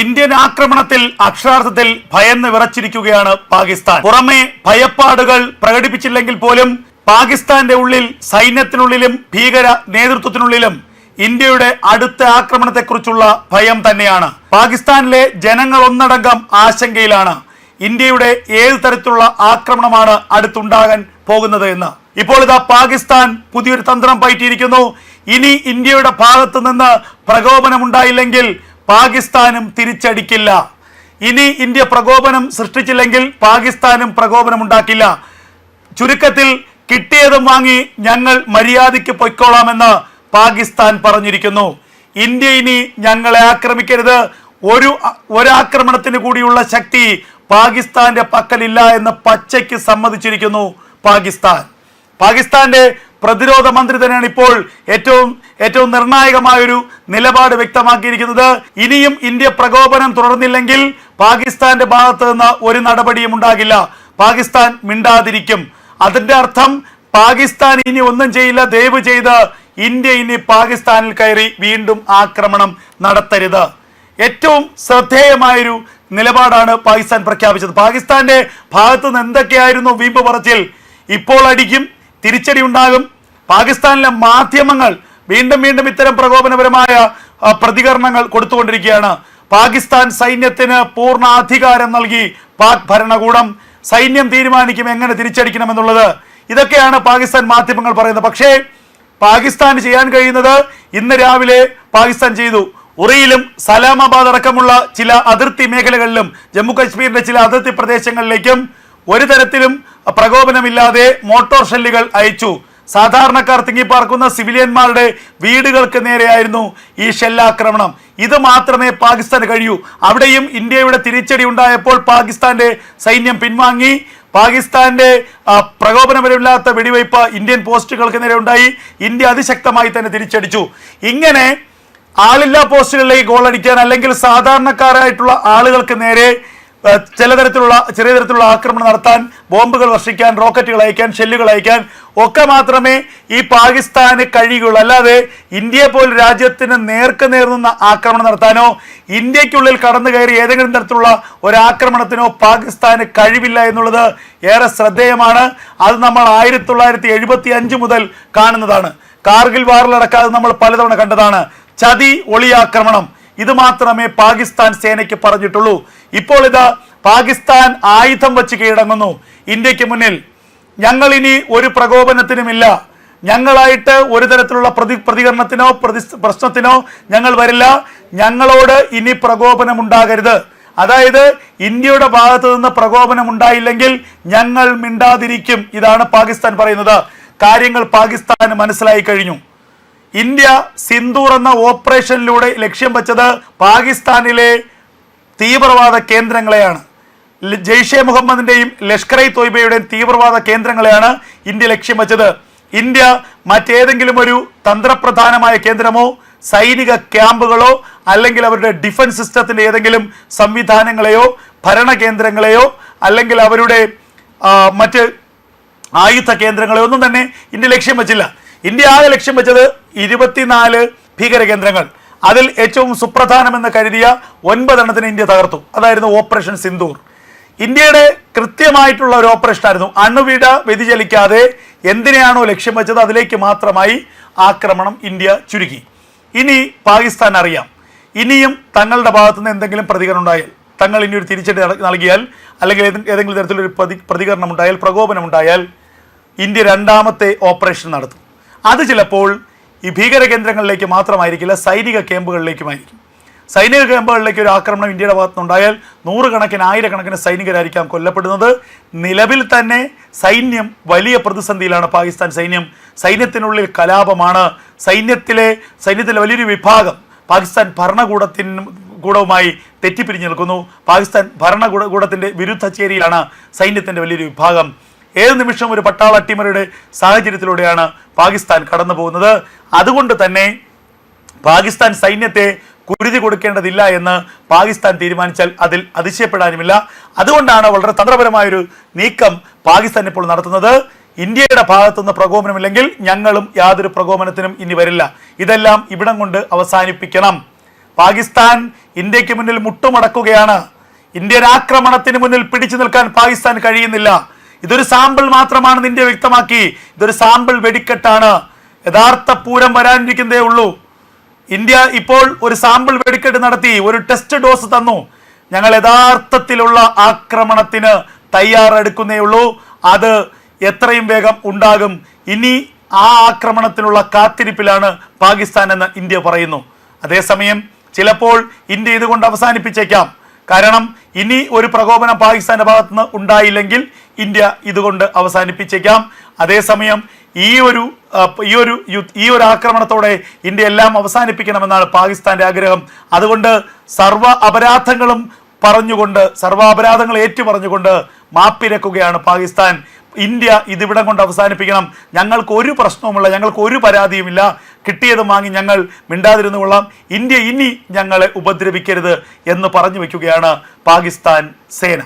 Indian ആക്രമണത്തിൽ അക്ഷരാർത്ഥത്തിൽ ഭയന്ന് വിറച്ചിരിക്കുകയാണ് പാകിസ്ഥാൻ. പുറമെ ഭയപ്പാടുകൾ പ്രകടിപ്പിച്ചില്ലെങ്കിൽ പോലും പാകിസ്ഥാന്റെ ഉള്ളിൽ സൈന്യത്തിനുള്ളിലും ഭീകര നേതൃത്വത്തിനുള്ളിലും ഇന്ത്യയുടെ അടുത്ത ആക്രമണത്തെക്കുറിച്ചുള്ള ഭയം തന്നെയാണ്. പാകിസ്ഥാനിലെ ജനങ്ങൾ ഒന്നടങ്കം ആശങ്കയിലാണ്. ഇന്ത്യയുടെ ഏത് തരത്തിലുള്ള ആക്രമണമാണ് അടുത്തുണ്ടാകാൻ പോകുന്നത് എന്ന്. ഇപ്പോൾ ഇതാ പാകിസ്ഥാൻ പുതിയൊരു തന്ത്രം പയറ്റിയിരിക്കുന്നു. ഇനി ഇന്ത്യയുടെ ഭാഗത്ത് നിന്ന് പ്രകോപനമുണ്ടായില്ലെങ്കിൽ പാകിസ്ഥാനും തിരിച്ചടിക്കില്ല. ഇനി ഇന്ത്യ പ്രകോപനം സൃഷ്ടിച്ചില്ലെങ്കിൽ പാകിസ്ഥാനും പ്രകോപനം ഉണ്ടാക്കില്ല. ചുരുക്കത്തിൽ കിട്ടിയതും വാങ്ങി ഞങ്ങൾ മര്യാദയ്ക്ക് പൊയ്ക്കോളാമെന്ന് പാകിസ്ഥാൻ പറഞ്ഞിരിക്കുന്നു. ഇന്ത്യ ഇനി ഞങ്ങളെ ആക്രമിക്കരുത്. ഒരു ഒരാക്രമണത്തിന് കൂടിയുള്ള ശക്തി പാകിസ്ഥാന്റെ പക്കലില്ല എന്ന് പച്ചയ്ക്ക് സമ്മതിച്ചിരിക്കുന്നു പാകിസ്ഥാൻ. പാകിസ്ഥാന്റെ പ്രതിരോധ മന്ത്രി തന്നെയാണ് ഇപ്പോൾ ഏറ്റവും ഏറ്റവും നിർണായകമായൊരു നിലപാട് വ്യക്തമാക്കിയിരിക്കുന്നത്. ഇനിയും ഇന്ത്യ പ്രകോപനം തുടർന്നില്ലെങ്കിൽ പാകിസ്ഥാന്റെ ഭാഗത്ത് നിന്ന് ഒരു നടപടിയും ഉണ്ടാകില്ല. പാകിസ്ഥാൻ മിണ്ടാതിരിക്കും. അതിന്റെ അർത്ഥം പാകിസ്ഥാൻ ഇനി ഒന്നും ചെയ്യില്ല. ദയവ് ചെയ്ത് ഇന്ത്യ ഇനി പാകിസ്ഥാനിൽ കയറി വീണ്ടും ആക്രമണം നടത്തരുത്. ഏറ്റവും ശ്രദ്ധേയമായൊരു നിലപാടാണ് പാകിസ്ഥാൻ പ്രഖ്യാപിച്ചത്. പാകിസ്ഥാന്റെ ഭാഗത്ത് നിന്ന് എന്തൊക്കെയായിരുന്നു വീമ്പ് പറച്ചിൽ? ഇപ്പോൾ അടിക്കും തിരിച്ചടി ഉണ്ടാകും. പാകിസ്ഥാനിലെ മാധ്യമങ്ങൾ വീണ്ടും വീണ്ടും ഇത്തരം പ്രകോപനപരമായ പ്രതികരണങ്ങൾ കൊടുത്തുകൊണ്ടിരിക്കുകയാണ്. പാകിസ്ഥാൻ സൈന്യത്തിന് പൂർണ അധികാരം നൽകി പാക് ഭരണകൂടം സൈന്യം തീരുമാനിക്കും എങ്ങനെ തിരിച്ചടിക്കണമെന്നുള്ളത്. ഇതൊക്കെയാണ് പാകിസ്ഥാൻ മാധ്യമങ്ങൾ പറയുന്നത്. പക്ഷേ പാകിസ്ഥാൻ ചെയ്യാൻ കഴിയുന്നത് ഇന്ന് രാവിലെ പാകിസ്ഥാൻ ചെയ്തു. ഉറിയിലും സലാമാബാദ് അടക്കമുള്ള ചില അതിർത്തി മേഖലകളിലും ജമ്മു കാശ്മീരിന്റെ ചില അതിർത്തി പ്രദേശങ്ങളിലേക്കും ഒരു തരത്തിലും പ്രകോപനമില്ലാതെ മോട്ടോർ ഷെല്ലുകൾ അയച്ചു. സാധാരണക്കാർ തിങ്ങിപ്പാർക്കുന്ന സിവിലിയന്മാരുടെ വീടുകൾക്ക് നേരെയായിരുന്നു ഈ ഷെല്ലാക്രമണം. ഇത് മാത്രമേ പാകിസ്ഥാന് കഴിയൂ. അവിടെയും ഇന്ത്യയുടെ തിരിച്ചടി ഉണ്ടായപ്പോൾ പാകിസ്ഥാന്റെ സൈന്യം പിൻവാങ്ങി. പാകിസ്ഥാന്റെ പ്രകോപനപരമില്ലാത്ത വെടിവയ്പ് ഇന്ത്യൻ പോസ്റ്റുകൾക്ക് നേരെ ഉണ്ടായി. ഇന്ത്യ അതിശക്തമായി തന്നെ തിരിച്ചടിച്ചു. ഇങ്ങനെ ആളില്ലാ പോസ്റ്റുകളിലേക്ക് ഗോൾ അടിക്കാൻ അല്ലെങ്കിൽ സാധാരണക്കാരായിട്ടുള്ള ആളുകൾക്ക് നേരെ ചില തരത്തിലുള്ള ചെറിയ തരത്തിലുള്ള ആക്രമണം നടത്താൻ ബോംബുകൾ വർഷിക്കാൻ റോക്കറ്റുകൾ അയക്കാൻ ഷെല്ലുകൾ അയക്കാൻ ഒക്കെ മാത്രമേ ഈ പാകിസ്ഥാന് കഴിയുകയുള്ളൂ. അല്ലാതെ ഇന്ത്യയെ പോലെ രാജ്യത്തിന് നേർക്ക് നേർ നിന്ന് ആക്രമണം നടത്താനോ ഇന്ത്യക്കുള്ളിൽ കടന്നു കയറി ഏതെങ്കിലും തരത്തിലുള്ള ഒരാക്രമണത്തിനോ പാകിസ്ഥാന് കഴിവില്ല എന്നുള്ളത് ഏറെ ശ്രദ്ധേയമാണ്. അത് നമ്മൾ ആയിരത്തി തൊള്ളായിരത്തി എഴുപത്തി അഞ്ച് മുതൽ കാണുന്നതാണ്. കാർഗിൽ വാറിലടക്കാതെ നമ്മൾ പലതവണ കണ്ടതാണ്. ചതി ഒളിയാക്രമണം. ഇത് മാത്രമേ പാകിസ്ഥാൻ സേനയ്ക്ക് പറഞ്ഞിട്ടുള്ളൂ. ഇപ്പോൾ ഇത് പാകിസ്ഥാൻ ആയുധം വച്ച് കീഴടങ്ങുന്നു. ഇന്ത്യയ്ക്ക് മുന്നിൽ ഞങ്ങൾ ഇനി ഒരു പ്രകോപനത്തിനുമില്ല. ഞങ്ങളായിട്ട് ഒരു തരത്തിലുള്ള പ്രതി പ്രതികരണത്തിനോ പ്രതി പ്രശ്നത്തിനോ ഞങ്ങൾ വരില്ല. ഞങ്ങളോട് ഇനി പ്രകോപനം ഉണ്ടാകരുത് അതായത് ഇന്ത്യയുടെ ഭാഗത്ത് നിന്ന് പ്രകോപനം ഉണ്ടായില്ലെങ്കിൽ ഞങ്ങൾ മിണ്ടാതിരിക്കും ഇതാണ് പാകിസ്ഥാൻ പറയുന്നത്. കാര്യങ്ങൾ പാകിസ്ഥാന് മനസ്സിലായി കഴിഞ്ഞു. ഇന്ത്യ സിന്ദൂർ എന്ന ഓപ്പറേഷനിലൂടെ ലക്ഷ്യം വെച്ചത് പാകിസ്ഥാനിലെ തീവ്രവാദ കേന്ദ്രങ്ങളെയാണ്. ജെയ്ഷെ മുഹമ്മദിന്റെയും ലഷ്കർ ഇ തോയ്ബയുടെയും തീവ്രവാദ കേന്ദ്രങ്ങളെയാണ് ഇന്ത്യ ലക്ഷ്യം വെച്ചത്. ഇന്ത്യ മറ്റേതെങ്കിലും ഒരു തന്ത്രപ്രധാനമായ കേന്ദ്രമോ സൈനിക ക്യാമ്പുകളോ അല്ലെങ്കിൽ അവരുടെ ഡിഫൻസ് സിസ്റ്റത്തിന്റെ ഏതെങ്കിലും സംവിധാനങ്ങളെയോ ഭരണകേന്ദ്രങ്ങളെയോ അല്ലെങ്കിൽ അവരുടെ മറ്റ് ആയുധ കേന്ദ്രങ്ങളെയോ ഒന്നും തന്നെ ഇന്ത്യ ലക്ഷ്യം വെച്ചില്ല. ഇന്ത്യ ആകെ ലക്ഷ്യം വെച്ചത് ഇരുപത്തിനാല് ഭീകര കേന്ദ്രങ്ങൾ അതിൽ ഏറ്റവും സുപ്രധാനമെന്ന് കരുതിയ ഒൻപതെണ്ണത്തിന് ഇന്ത്യ തകർത്തു. അതായിരുന്നു ഓപ്പറേഷൻ സിന്ദൂർ. ഇന്ത്യയുടെ കൃത്യമായിട്ടുള്ള ഒരു ഓപ്പറേഷൻ ആയിരുന്നു അണുവിട വ്യതിചലിക്കാതെ എന്തിനെയാണോ ലക്ഷ്യം വെച്ചത് അതിലേക്ക് മാത്രമായി ആക്രമണം ഇന്ത്യ ചുരുക്കി. ഇനി പാകിസ്ഥാൻ അറിയാം. ഇനിയും തങ്ങളുടെ ഭാഗത്തുനിന്ന് എന്തെങ്കിലും പ്രതികരണം ഉണ്ടായാൽ തങ്ങൾ ഇനി ഒരു തിരിച്ചടി നൽകിയാൽ അല്ലെങ്കിൽ ഏതെ- ഏതെങ്കിലും തരത്തിലൊരു പ്രതി പ്രതികരണം ഉണ്ടായാൽ പ്രകോപനം ഉണ്ടായാൽ ഇന്ത്യ രണ്ടാമത്തെ ഓപ്പറേഷൻ നടത്തും. അത് ചിലപ്പോൾ ഈ ഭീകര കേന്ദ്രങ്ങളിലേക്ക് മാത്രമായിരിക്കില്ല സൈനിക ക്യാമ്പുകളിലേക്കുമായിരിക്കും. സൈനിക ക്യാമ്പുകളിലേക്ക് ഒരു ആക്രമണം ഇന്ത്യയുടെ ഭാഗത്തുനിന്നുണ്ടായാൽ നൂറുകണക്കിന് ആയിരക്കണക്കിന് സൈനികരായിരിക്കാം കൊല്ലപ്പെടുന്നത്. നിലവിൽ തന്നെ സൈന്യം വലിയ പ്രതിസന്ധിയിലാണ്. പാകിസ്ഥാൻ സൈന്യം സൈന്യത്തിനുള്ളിൽ കലാപമാണ്. സൈന്യത്തിലെ സൈന്യത്തിലെ വലിയൊരു വിഭാഗം പാകിസ്ഥാൻ ഭരണകൂടത്തിന് കൂടവുമായി തെറ്റിപ്പിരിഞ്ഞു നിൽക്കുന്നു. പാകിസ്ഥാൻ ഭരണകൂട കൂടത്തിന്റെ വിരുദ്ധ ചേരിയിലാണ് സൈന്യത്തിന്റെ വലിയൊരു വിഭാഗം ഏത് നിമിഷം ഒരു പട്ടാള അട്ടിമറിയുടെ സാഹചര്യത്തിലൂടെയാണ് പാകിസ്ഥാൻ കടന്നു പോകുന്നത്? അതുകൊണ്ട് തന്നെ പാകിസ്ഥാൻ സൈന്യത്തെ കുരുതി കൊടുക്കേണ്ടതില്ല എന്ന് പാകിസ്ഥാൻ തീരുമാനിച്ചാൽ അതിൽ അതിശയപ്പെടാനുമില്ല. അതുകൊണ്ടാണ് വളരെ തന്ത്രപരമായൊരു നീക്കം പാകിസ്ഥാൻ ഇപ്പോൾ നടത്തുന്നത്. ഇന്ത്യയുടെ ഭാഗത്തുനിന്ന് പ്രകോപനമില്ലെങ്കിൽ ഞങ്ങളും യാതൊരു പ്രകോപനത്തിനും ഇനി വരില്ല. ഇതെല്ലാം ഇവിടം കൊണ്ട് അവസാനിപ്പിക്കണം. പാകിസ്ഥാൻ ഇന്ത്യയ്ക്ക് മുന്നിൽ മുട്ടുമടക്കുകയാണ്. ഇന്ത്യൻ ആക്രമണത്തിന് മുന്നിൽ പിടിച്ചു നിൽക്കാൻ പാകിസ്ഥാൻ കഴിയുന്നില്ല. ഇതൊരു സാമ്പിൾ മാത്രമാണ് നിന്റെ വ്യക്തമാക്കി. ഇതൊരു സാമ്പിൾ വെടിക്കെട്ടാണ്. യഥാർത്ഥ പൂരം വരാനിരിക്കുന്നതേ ഉള്ളൂ. ഇന്ത്യ ഇപ്പോൾ ഒരു സാമ്പിൾ വെടിക്കെട്ട് നടത്തി ഒരു ടെസ്റ്റ് ഡോസ് തന്നു. ഞങ്ങൾ യഥാർത്ഥത്തിലുള്ള ആക്രമണത്തിന് തയ്യാറെടുക്കുന്നേ ഉള്ളൂ. അത് എത്രയും വേഗം ഉണ്ടാകും. ഇനി ആ ആക്രമണത്തിനുള്ള കാത്തിരിപ്പിലാണ് പാകിസ്ഥാൻ എന്ന് ഇന്ത്യ പറയുന്നു. അതേസമയം ചിലപ്പോൾ ഇന്ത്യ ഇതുകൊണ്ട് അവസാനിപ്പിച്ചേക്കാം. കാരണം ഇനി ഒരു പ്രകോപനം പാകിസ്ഥാന്റെ ഭാഗത്തുനിന്ന് ഉണ്ടായില്ലെങ്കിൽ ഇന്ത്യ ഇതുകൊണ്ട് അവസാനിപ്പിച്ചേക്കാം. അതേസമയം ഈ ഒരു ഈ ഒരു ഈ ഒരു ആക്രമണത്തോടെ ഇന്ത്യ എല്ലാം അവസാനിപ്പിക്കണമെന്നാണ് പാകിസ്ഥാന്റെ ആഗ്രഹം. അതുകൊണ്ട് സർവ അപരാധങ്ങളും പറഞ്ഞുകൊണ്ട് സർവ അപരാധങ്ങൾ ഏറ്റു പറഞ്ഞുകൊണ്ട് മാപ്പിരക്കുകയാണ് പാകിസ്ഥാൻ. ഇന്ത്യ ഇതിവിടം കൊണ്ട് അവസാനിപ്പിക്കണം. ഞങ്ങൾക്ക് ഒരു പ്രശ്നവുമില്ല ഞങ്ങൾക്ക് ഒരു പരാതിയുമില്ല. കിട്ടിയത് വാങ്ങി ഞങ്ങൾ മിണ്ടാതിരുന്നു കൊള്ളാം. ഇന്ത്യ ഇനി ഞങ്ങളെ ഉപദ്രവിക്കരുത് എന്ന് പറഞ്ഞു വയ്ക്കുകയാണ് പാകിസ്ഥാൻ സേന.